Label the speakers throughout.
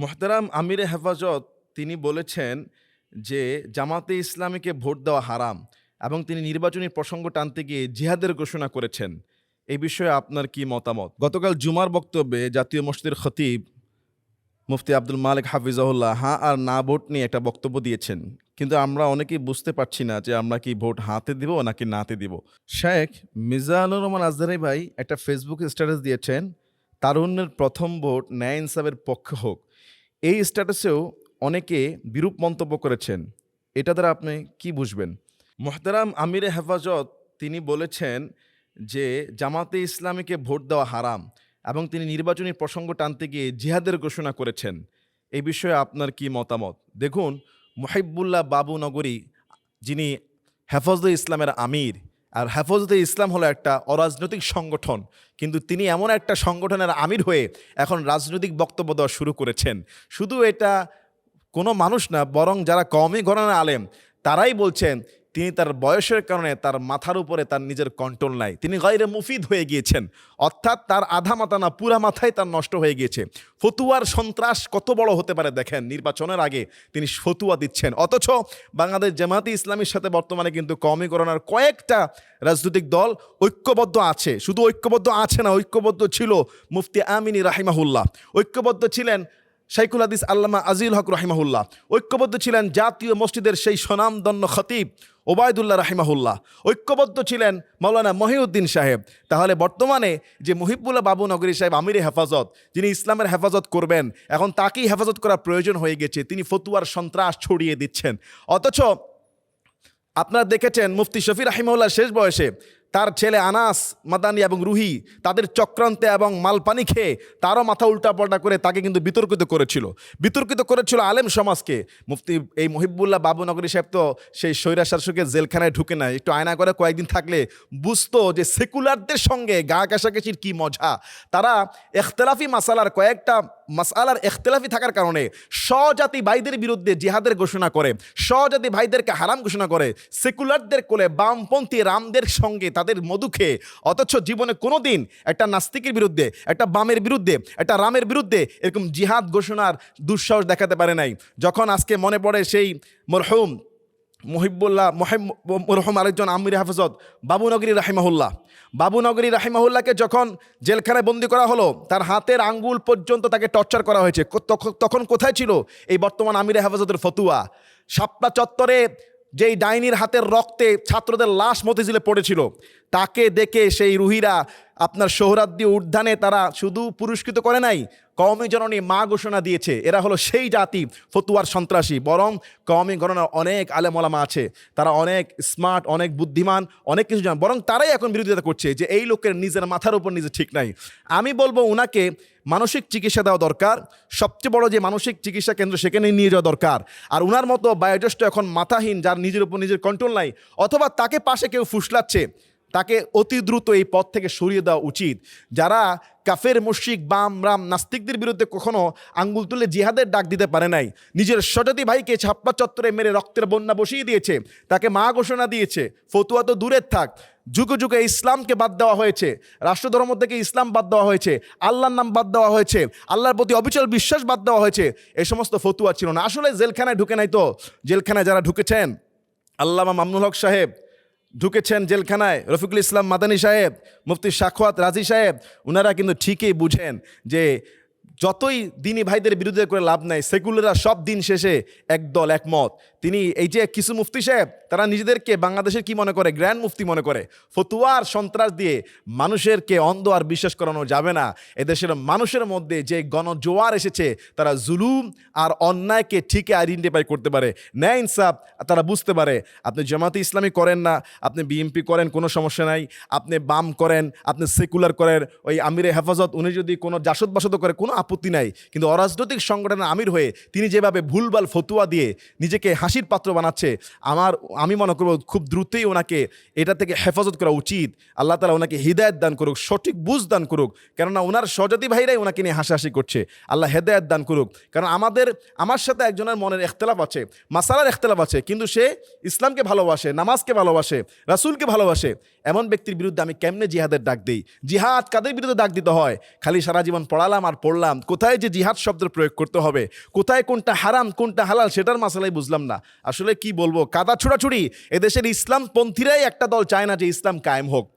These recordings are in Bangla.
Speaker 1: মোহতারাম আমিরে হেফাজত তিনি বলেছেন যে, জামাতে ইসলামীকে ভোট দেওয়া হারাম এবং তিনি নির্বাচনী প্রসঙ্গ টানতে গিয়ে জিহাদের ঘোষণা করেছেন। এই বিষয়ে আপনার কি মতামত? গতকাল জুমার বক্তব্যে জাতীয় মসজিদের খতিব মুফতি আব্দুল মালিক হাফিজাহুল্লাহ হ্যাঁ আর না ভোট নিয়ে একটা বক্তব্য দিয়েছেন। কিন্তু আমরা অনেকেই বুঝতে পারছি না যে আমরা কি ভোট হাতে দিব নাকি নাতে দিব। শেখ মিজানুর রহমান আজদারি ভাই একটা ফেসবুক স্ট্যাটাস দিয়েছেন, তারুণ্যের প্রথম ভোট ন্যায় ইনসাফের পক্ষে হোক। এই স্ট্যাটাসেও অনেকে বিরূপ মন্তব্য করেছেন। এটা দ্বারা আপনি কি বুঝবেন? মোহতারাম আমিরে হেফাজত তিনি বলেছেন যে, জামাতে ইসলামীকে ভোট দেওয়া হারাম এবং তিনি নির্বাচনী প্রসঙ্গ টানতে গিয়ে জিহাদের ঘোষণা করেছেন। এই বিষয়ে আপনার কি মতামত? দেখুন, মুহিবুল্লাহ বাবু নগরী যিনি হেফাজতে ইসলামের আমির আর হেফাজতে ইসলাম হলো একটা অরাজনৈতিক সংগঠন। কিন্তু তিনি এমন একটা সংগঠনের আমির হয়ে এখন রাজনৈতিক বক্তব্য দেওয়া শুরু করেছেন। শুধু এটা কোনো মানুষ না, বরং যারা কমই ঘরানা আলেম, তারাই বলছেন তিনি তার বয়সের কারণে তার মাথার উপরে তার নিজের কন্ট্রোল নাই। তিনি গাইরে মুফিদ হয়ে গিয়েছেন। অর্থাৎ তার আধা মাথা না পুরা মাথায় তার নষ্ট হয়ে গিয়েছে। ফতুয়ার সন্ত্রাস কত বড় হতে পারে দেখেন, নির্বাচনের আগে তিনি ফতুয়া দিচ্ছেন। অথচ বাংলাদেশ জামাতি ইসলামীর সাথে বর্তমানে কিন্তু কমই করোনার কয়েকটা রাজনৈতিক দল ঐক্যবদ্ধ আছে। শুধু ঐক্যবদ্ধ আছে না, ঐক্যবদ্ধ ছিল মুফতি আমিনী রাহিমাহুল্লাহ। ঐক্যবদ্ধ ছিলেন শাইকুল হাদিস আল্লামা আজিল হক রাহিমাহুল্লাহ। ঐক্যবদ্ধ ছিলেন জাতীয় মসজিদের সেই স্বনামদন্য খতিব ওবায়দুল্লাহ রাহিমাহুল্লাহ। ঐক্যবদ্ধ ছিলেন মৌলানা মহিউদ্দিন সাহেব। তাহলে বর্তমানে যে মুহিবুল্লাহ বাবু নগরী সাহেব আমিরে হেফাজত, যিনি ইসলামের হেফাজত করবেন, এখন তাকেই হেফাজত করার প্রয়োজন হয়ে গেছে, তিনি ফতুয়ার সন্ত্রাস ছড়িয়ে দিচ্ছেন। অথচ আপনারা দেখেছেন মুফতি শফি রাহিমউল্লাহ শেষ বয়সে তার ছেলে আনাস, মাদানি এবং রুহি তাদের চক্রান্তে এবং মালপানি খেয়ে তারও মাথা উল্টাপাল্টা করে তাকে কিন্তু বিতর্কিত করেছিল। বিতর্কিত করেছিল আলেম সমাজকে। মুফতি এই মহিবুল্লাহ বাবুনগরী সাহেব তো সেই স্বৈরা শাসকের জেলখানায় ঢুকে নাই। একটু আয়না করে কয়েকদিন থাকলে বুঝতো যে সেকুলারদের সঙ্গে গা কাছাকাছির কী মজা। তারা এখতলাফি মাসালার কয়েকটা মাসালার এখতলাফি থাকার কারণে স্বজাতি ভাইদের বিরুদ্ধে জিহাদের ঘোষণা করে, স্বজাতি ভাইদেরকে হারাম ঘোষণা করে, সেকুলারদের কোলে বামপন্থী রামদের সঙ্গে তাদের মধু খেয়ে, অথচ জীবনে কোনো দিন একটা নাস্তিকের বিরুদ্ধে, একটা বামের বিরুদ্ধে, একটা রামের বিরুদ্ধে এরকম জিহাদ ঘোষণার দুঃসাহস দেখাতে পারে নাই। যখন আজকে মনে পড়ে সেই মরহুম মহিবুল্লাহ মরহুম আরেকজন আমির হাফেজত বাবুনগরী রাহিমাহুল্লাহ। বাবুনগরী রাহিমাহুল্লাহকে যখন জেলখানায় বন্দি করা হলো, তার হাতের আঙ্গুল পর্যন্ত তাকে টর্চার করা হয়েছে। তখ- তখন কোথায় ছিল এই বর্তমান আমির হেফাজতের ফতুয়া? শাপলা চত্বরে যেই ডাইনির হাতের রক্তে ছাত্রদের লাশ মতিঝিলে পড়েছিল তাকে দেখে সেই রুহিরা আপনার সোহরাদ্দি উদ্যানে তারা শুধু পুরস্কৃত করে নাই, কওমি জননী মা ঘোষণা দিয়েছে, এরা হলো সেই জাতি ফতুয়ার সন্ত্রাসী। বরং কওমি গণনার অনেক আলেমলামা আছে, তারা অনেক স্মার্ট, অনেক বুদ্ধিমান, অনেক কিছু জান। বরং তারাই এখন বিরোধিতা করছে যে এই লোকের নিজের মাথার উপর নিজে ঠিক নাই। আমি বলব ওনাকে মানসিক চিকিৎসা দেওয়া দরকার, সবচেয়ে বড় যে মানসিক চিকিৎসা কেন্দ্র সেখানে নিয়ে যাওয়া দরকার। আর ওনার মতো বায়োজ্যেষ্ঠ এখন মাথাহীন, যার নিজের উপর নিজের কন্ট্রোল নাই, অথবা তাকে পাশে কেউ ফুসলাচ্ছে তাকে অতি দ্রুত এই পথ থেকে সরিয়ে দেওয়া উচিত। যারা কাফের মুশিক বাম, রাম, নাস্তিকদের বিরুদ্ধে কখনো আঙ্গুল তুলে জিহাদের ডাক দিতে পারে নাই। নিজের সজাতি ভাইকে ছাপ্পা চত্বরে মেরে রক্তের বন্যা বসিয়ে দিয়েছে। তাকে মা ঘোষণা দিয়েছে, ফতুয়া তো দূরের থাক। যুগে যুগে ইসলামকে বাদ দেওয়া হয়েছে, রাষ্ট্রধর্ম থেকে ইসলাম বাদ দেওয়া হয়েছে, আল্লাহর নাম বাদ দেওয়া হয়েছে, আল্লাহর প্রতি অবিচল বিশ্বাস বাদ দেওয়া হয়েছে এই সমস্ত ফতুয়া ছিল না। আসলে জেলখানায় ঢুকে নাই তো? জেলখানায় যারা ঢুকেছেন, আল্লামা মামনুল হক সাহেব ঢুকেছেন জেলখানায়। রফিকুল ইসলাম মাদানী সাহেব, মুফতি সাখোয়াত রাজি সাহেব ওনারা কিন্তু ঠিকই বুঝেন যে যতই দিনী ভাইদের বিরুদ্ধে করে লাভ নাই সেকুলাররা সব দিন শেষে একদল একমত। তিনি এই যে কিছু মুফতি সাহেব, তারা নিজেদেরকে বাংলাদেশের কি মনে করে? গ্র্যান্ড মুফতি মনে করে। ফতুয়ার সন্ত্রাস দিয়ে মানুষেরকে অন্ধ আর বিশ্বাস করানো যাবে না। এদেশের মানুষের মধ্যে যে গণজোয়ার এসেছে, তারা জুলুম আর অন্যায়কে ঠিকই আইডেন্টিফাই করতে পারে। ন্যায় ইনসাফ তারা বুঝতে পারে। আপনি জামাতে ইসলামী করেন না, আপনি বিএমপি করেন, কোনো সমস্যা নাই। আপনি বাম করেন, আপনি সেকুলার করেন। ওই আমিরে হেফাজত, উনি যদি কোনো জাসদ বাসদ করে, কোনো আপত্তি নাই। কিন্তু অরাজনৈতিক সংগঠনের আমির হয়ে তিনি যেভাবে ভুলভাল ফতুয়া দিয়ে নিজেকে হাসির পাত্র বানাচ্ছে। আমার, আমি মনে করব খুব দ্রুতই ওনাকে এটা থেকে হেফাজত করা উচিত। আল্লাহ তালা ওনাকে হৃদায়ত দান করুক, সঠিক বুঝ দান করুক। কেননা ওনার স্বজাতি ভাইরাই ওনাকে নিয়ে হাসাহাসি করছে। আল্লাহ হেদায়ত দান করুক। কারণ আমাদের, আমার সাথে একজনের মনের এখতলাফ আছে, মাসালার এখতলাফ আছে, কিন্তু সে ইসলামকে ভালোবাসে, নামাজকে ভালোবাসে, রাসূলকে ভালোবাসে। এমন ব্যক্তির বিরুদ্ধে আমি কেমনে জিহাদের ডাক দিই? জিহাদ কাদের বিরুদ্ধে ডাক দিতে হয়? খালি সারা জীবন পড়ালাম আর পড়লাম, কোথায় যে জিহাদ শব্দের প্রয়োগ করতে হবে? কোথায় কোনটা হারাম, কোনটা হালাল, সেটার মাসালাই বুঝলাম না। আসলে কি বলব, কাদা ছুড়াছুড়ি। এদেশের ইসলাম পন্থীরাই একটা দল চায় না যে ইসলাম কায়েম হোক।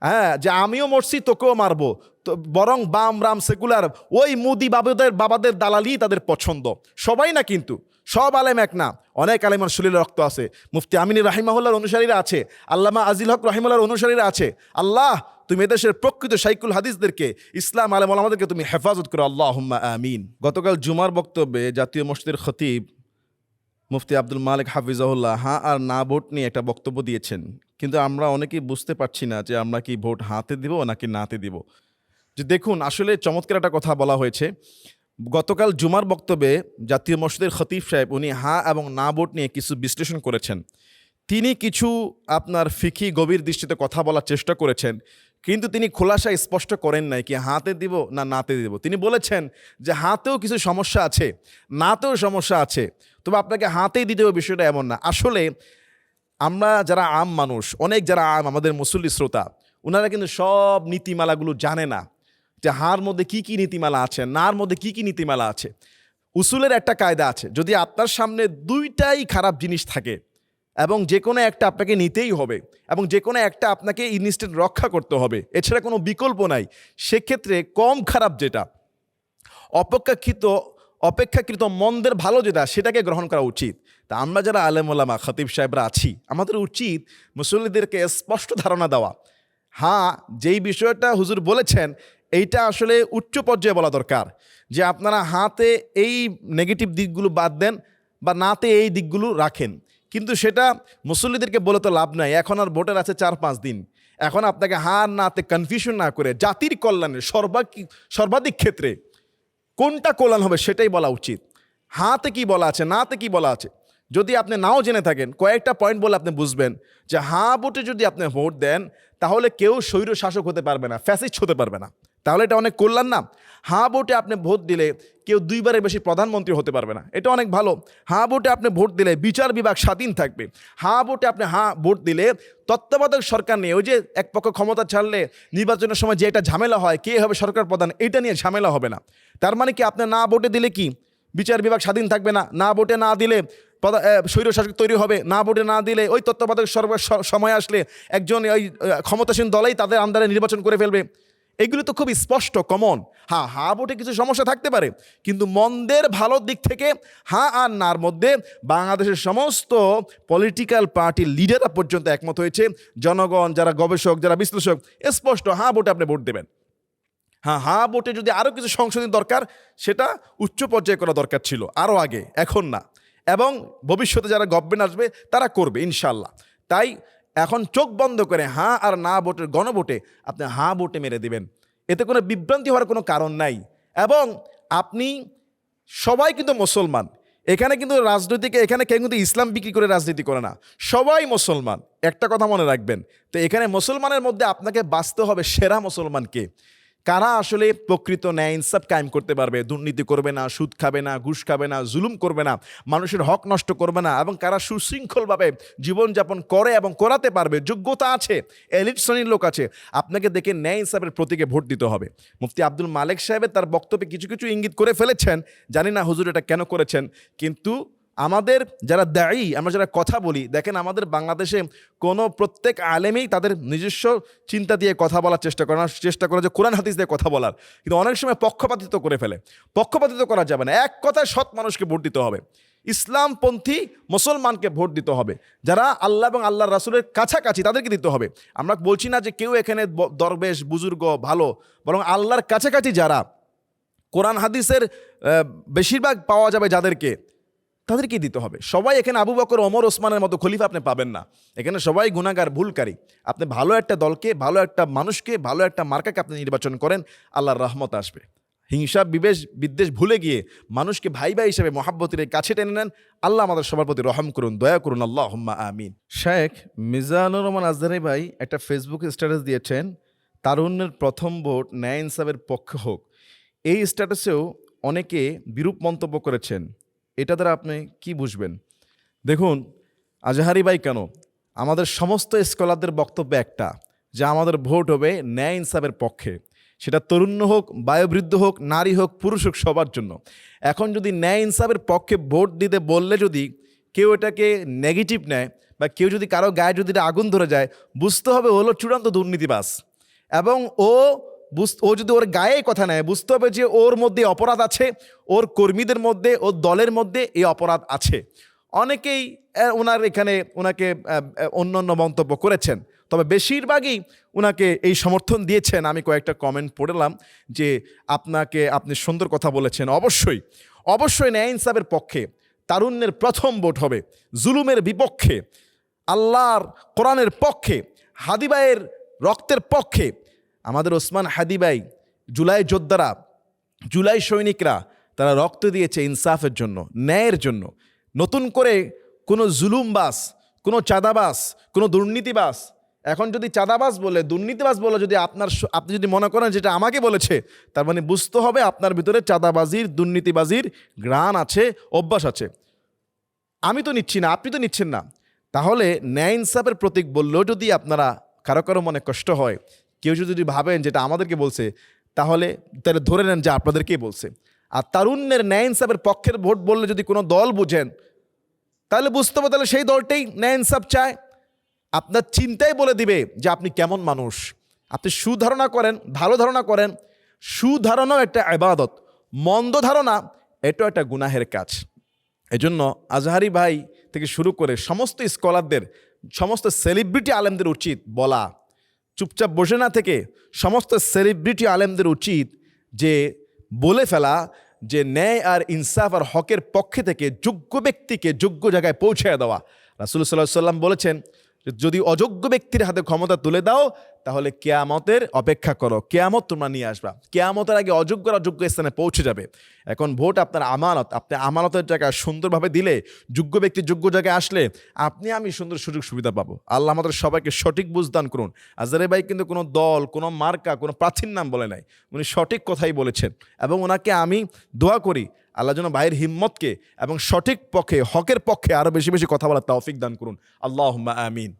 Speaker 1: হ্যাঁ যে আমিও মরছি, তোকেও মারবো। তো বরং বাম, রাম, সেকুলার, ওই মুদি বাবাদের বাবাদের দালালি তাদের পছন্দ। সবাই না কিন্তু, সব আলেম এক না। অনেক আলেমের শরীরে রক্ত আছে। মুফতি আমিনী রাহিমাহুল্লার অনুসারীরা আছে, আল্লামা আজিল হক রহিমুল্লার অনুসারীরা আছে। আল্লাহ, তুমি এদেশের প্রকৃত সাইকুল হাদিসদেরকে, ইসলাম আলেম আমাদেরকে তুমি হেফাজত করো। আল্লাহ আমিন। গতকাল জুমার বক্তব্যে জাতীয় মসজিদের খতিব মুফতি আব্দুল মালিক হাফিজাহুল্লাহ হ্যাঁ আর না ভোট নিয়ে একটা বক্তব্য দিয়েছেন। কিন্তু আমরা অনেকেই বুঝতে পারছি না যে আমরা কি ভোট হাতে দিব নাকি নাতে দিব। যে দেখুন, আসলে চমৎকার একটা কথা বলা হয়েছে। গতকাল জুমার বক্তব্যে জাতীয় মসজিদের খতিব সাহেব উনি হ্যাঁ এবং না ভোট নিয়ে কিছু বিশ্লেষণ করেছেন। তিনি কিছু আপনার ফিকি গভীর দৃষ্টিতে কথা বলার চেষ্টা করেছেন, কিন্তু তিনি খোলাসা স্পষ্ট করেন নাই কি হাতে দিব না নাতে দিব। তিনি বলেছেন যে হাতেও কিছু সমস্যা আছে, নাতেও সমস্যা আছে। তবে আপনাকে হাতেই দিতে হবে বিষয়টা এমন না। আসলে আমরা যারা আম মানুষ, অনেক যারা আম, আমাদের মুসল্লি শ্রোতা ওনারা কিন্তু সব নীতিমালাগুলো জানে না যে হার মধ্যে কি কি নীতিমালা আছে, নার মধ্যে কি কি নীতিমালা আছে। উসুলের একটা কায়দা আছে, যদি আপনার সামনে দুইটাই খারাপ জিনিস থাকে এবং যে কোনো একটা আপনাকে নিতেই হবে এবং যে কোনো একটা আপনাকে ইনস্ট্যান্ট রক্ষা করতে হবে, এছাড়া কোনো বিকল্প নাই। সেক্ষেত্রে কম খারাপ যেটা, অপেক্ষাকৃত অপেক্ষাকৃত মন্দের ভালো যেটা, সেটাকে গ্রহণ করা উচিত। তা আমরা যারা আলেমুল্লামা খতিব সাহেবরা আছি, আমাদের উচিত মুসল্লিদেরকে স্পষ্ট ধারণা দেওয়া। হ্যাঁ যেই বিষয়টা হুজুর বলেছেন, এইটা আসলে উচ্চ পর্যায়ে বলা দরকার যে আপনারা হাতে এই নেগেটিভ দিকগুলো বাদ দেন বা নাতে এই দিকগুলো রাখেন। কিন্তু সেটা মুসল্লিদেরকে বলে তো লাভ নাই, এখন আর ভোটের আছে চার পাঁচ দিন। এখন আপনাকে হার নাতে কনফিউশন না করে জাতির কল্যাণে সর্বাধিক সর্বাধিক ক্ষেত্রে কোনটা কল্যাণ হবে সেটাই বলা উচিত। হাতে কি বলা আছে, নাতে কি বলা আছে? যদি আপনি নাও জেনে থাকেন, কয়েকটা পয়েন্ট বলে আপনি বুঝবেন যে হা ভোটে যদি আপনি ভোট দেন, তাহলে কেউ শৈর শাসক হতে পারবে না, ফ্যাসিস্ট হতে পারবে না। তাহলে এটা অনেক কল্যাণ না। হাঁ ভোটে আপনি ভোট দিলে কেউ দুইবারের বেশি প্রধানমন্ত্রী হতে পারবে না। এটা অনেক ভালো। হাঁ ভোটে আপনি ভোট দিলে বিচার বিভাগ স্বাধীন থাকবে। হাঁ ভোটে আপনি হাঁ ভোট দিলে তত্ত্বাবধায়ক সরকার নিয়ে ওই যে এক পক্ষ ক্ষমতা ছাড়লে নির্বাচনের সময় যে এটা ঝামেলা হয় কে হবে সরকার প্রধান এটা নিয়ে ঝামেলা হবে না। তার মানে কি আপনি না ভোটে দিলে কি? বিচার বিভাগ স্বাধীন থাকবে না। না ভোটে না দিলে এ, স্বৈরশাসক তৈরি হবে। না ভোটে না দিলে ওই তত্ত্বাবধায়ক সর্ব সময় আসলে একজন ওই ক্ষমতাসীন দলেই তাদের আন্ডারে নির্বাচন করে ফেলবে। এগুলো তো খুব স্পষ্ট কমন হ্যাঁ হা ভোটে কিছু সমস্যা থাকতে পারে, কিন্তু মন্দের ভালো দিক থেকে হা আর নার মধ্যে বাংলাদেশের সমস্ত পলিটিক্যাল পার্টির লিডাররা পর্যন্ত একমত হয়েছে। জনগণ, যারা গবেষক, যারা বিশ্লেষক স্পষ্ট হ্যাঁ বোটে আপনি ভোট দেবেন। হ্যাঁ হ্যাঁ বোটে যদি আরও কিছু সংশোধন দরকার, সেটা উচ্চ পর্যায়ে করা দরকার ছিল আরও আগে, এখন না। এবং ভবিষ্যতে যারা গভর্নমেন্ট আসবে, তারা করবে, ইনশাল্লাহ। তাই এখন চোখ বন্ধ করে হাঁ আর না ভোটের গণভোটে আপনি হাঁ বোটে মেরে দিবেন। এতে কোনো বিভ্রান্তি হওয়ার কোনো কারণ নাই। এবং আপনি সবাই কিন্তু মুসলমান। এখানে কিন্তু রাজনৈতিকে, এখানে কেউ কিন্তু ইসলাম বিক্রি করে রাজনীতি করে না। সবাই মুসলমান। একটা কথা মনে রাখবেন, তো এখানে মুসলমানের মধ্যে আপনাকে বাঁচতে হবে সেরা মুসলমানকে। কারা আসলে প্রকৃত ন্যায় ইনসাফ কায়েম করতে পারবে? দুর্নীতি করবে না, সুদ খাবে না, ঘুষ খাবে না, জুলুম করবে না, মানুষের হক নষ্ট করবে না এবং কারা সুশৃঙ্খলভাবে জীবনযাপন করে এবং করাতে পারবে? যোগ্যতা আছে, এলিট শ্রেণির লোক আছে, আপনাকে দেখে ন্যায় ইনসাফের প্রতীকে ভোট দিতে হবে। মুফতি আব্দুল মালিক সাহেবের তার বক্তব্যে কিছু কিছু ইঙ্গিত করে ফেলেছেন, জানি না হুজুর এটা কেন করেছেন, কিন্তু আমাদের যারা দায়ী, আমরা যারা কথা বলি, দেখেন আমাদের বাংলাদেশে কোনো প্রত্যেক আলেমেই তাদের নিজস্ব চিন্তা দিয়ে কথা বলার চেষ্টা করে না। চেষ্টা করে যে কোরআন, হাদিস দিয়ে কথা বলার। কিন্তু অনেক সময় পক্ষপাতিত্ব করে ফেলে। পক্ষপাতিত্ব করা যাবে না। এক কথায় সৎ মানুষকে ভোট দিতে হবে। ইসলামপন্থী মুসলমানকে ভোট দিতে হবে। যারা আল্লাহ এবং আল্লাহ রাসুলের কাছাকাছি তাদেরকে দিতে হবে। আমরা বলছি না যে কেউ এখানে দরবেশ, বুজুর্গ, ভালো। বরং আল্লাহর কাছাকাছি যারা, কোরআন, হাদিসের বেশিরভাগ পাওয়া যাবে যাদেরকে। তাদেরকে দিতে হবে। সবাই এখানে আবু বকর, ওমর, ওসমানের মতো খলিফা আপনি পাবেন না। এখানে সবাই গুণাগার ভুলকারী। আপনি ভালো একটা দলকে, ভালো একটা মানুষকে, ভালো একটা মার্কাকে আপনি নির্বাচন করেন, আল্লাহর রহমত আসবে। হিংসা, বিবেশ, বিদ্বেষ ভুলে গিয়ে মানুষকে ভাই ভাই হিসেবে মহাব্বতের কাছে টেনে নেন, আল্লাহ আমাদের সবার প্রতি রহম করুন, দয়া করুন আল্লাহ হুম্মা আমিন। শেখ মিজানুর রহমান আজদারি ভাই একটা ফেসবুক স্ট্যাটাস দিয়েছেন, তারুণ্যের প্রথম ভোট ন্যায় ইনসাফের পক্ষে হোক। এই স্ট্যাটাসেও অনেকে বিরূপ মন্তব্য করেছেন। এটা দ্বারা আপনি কি বুঝবেন? দেখুন, আজহারি ভাই কেন? আমাদের সমস্ত স্কলারদের বক্তব্য একটা, যে আমাদের ভোট হবে ন্যায় ইনসাফের পক্ষে। সেটা তরুণ হোক, বায়ুবৃদ্ধ হোক, নারী হোক, পুরুষ হোক, সবার জন্য। এখন যদি ন্যায় ইনসাফের পক্ষে ভোট দিতে বললে যদি কেউ এটাকে নেগেটিভ নেয় বা কেউ যদি কারও গায়ে যদি আগুন ধরে যায়, বুঝতে হবে হলো চূড়ান্ত দুর্নীতিবাস এবং ও ও যদি ওর গায়ে কথা নেয়, বুঝতে হবে যে ওর মধ্যে অপরাধ আছে, ওর কর্মীদের মধ্যে, ওর দলের মধ্যে এই অপরাধ আছে। অনেকেই ওনার এখানে ওনাকে অন্য অন্য মন্তব্য করেছেন। তবে বেশিরভাগই ওনাকে এই সমর্থন দিয়েছেন। আমি কয়েকটা কমেন্ট পড়লাম যে আপনাকে আপনি সুন্দর কথা বলেছেন। অবশ্যই অবশ্যই ন্যায় ইনসাফের পক্ষে তারুণ্যের প্রথম ভোট হবে, জুলুমের বিপক্ষে, আল্লাহর কোরআনের পক্ষে হাদিবাইয়ের রক্তের পক্ষে আমাদের ওসমান হাদিবাই জুলাই যোদ্ধারা, জুলাই সৈনিকরা, তারা রক্ত দিয়েছে ইনসাফের জন্য, ন্যায়ের জন্য। নতুন করে কোনো জুলুমবাস কোনো চাঁদাবাস কোনো দুর্নীতিবাস এখন যদি চাঁদাবাস বলে দুর্নীতিবাস বলে যদি আপনার আপনি যদি মনে করেন যেটা আমাকে বলেছে, তার মানে বুঝতে হবে আপনার ভিতরে চাঁদাবাজির, দুর্নীতিবাজির গ্রাণ আছে, অভ্যাস আছে। আমি তো নিচ্ছি না, আপনি তো নিচ্ছেন না। তাহলে ন্যায় ইনসাফের প্রতীক বললেও যদি আপনারা কারও কারও মনে কষ্ট হয় কেউ যদি ভাবেন যেটা আমাদেরকে বলছে, তাহলে তাহলে ধরে নেন যে আপনাদেরকেই বলছে। আর তারুণ্যের ন্যায় ইনসাফের পক্ষের ভোট বললে যদি কোনো দল বুঝেন, তাহলে বুঝতে হবে তাহলে সেই দলটাই ন্যায় ইনসাফ চায়। আপনার চিন্তাই বলে দিবে যে আপনি কেমন মানুষ। আপনি সুধারণা করেন, ভালো ধারণা করেন। সুধারণাও একটা আবাদত, মন্দ ধারণা, এটাও একটা গুনাহের কাজ। এজন্য আজহারি ভাই থেকে শুরু করে সমস্ত স্কলারদের, সমস্ত সেলিব্রিটি আলেমদের উচিত বলা। চুপচাপ বসে না থেকে সমস্ত সেলিব্রিটি আলেমদের উচিত যে বলে ফেলা যে ন্যায় আর ইনসাফ আর হকের পক্ষে থেকে যোগ্য ব্যক্তিকে যোগ্য জায়গায় পৌঁছে দেওয়া। রাসুল সাল্লাহ সাল্লাম বলেছেন যদি অযোগ্য ব্যক্তির হাতে ক্ষমতা তুলে দাও, তাহলে কেয়ামতের অপেক্ষা করো। কেয়ামত তোমরা নিয়ে আসবা। কেয়ামতের আগে অযোগ্য আর অযোগ্য স্থানে পৌঁছে যাবে। এখন ভোট আপনার আমানত। আপনি আমানতের জায়গায় সুন্দরভাবে দিলে, যোগ্য ব্যক্তি যোগ্য জায়গায় আসলে, আপনি আমি সুন্দর সুযোগ সুবিধা পাবো। আল্লাহ আমাদের সবাইকে সঠিক বুঝদান করুন। আজারে ভাই কিন্তু কোনো দল, কোনো মার্কা, কোনো প্রাচীন নাম বলে নাই। উনি সঠিক কথাই বলেছেন। এবং ওনাকে আমি দোয়া করি আল্লাহ যেন ভাইয়ের হিম্মতকে এবং সঠিক পক্ষে, হকের পক্ষে আরও বেশি বেশি কথা বলার তৌফিক দান করুন। আল্লাহ আমিন।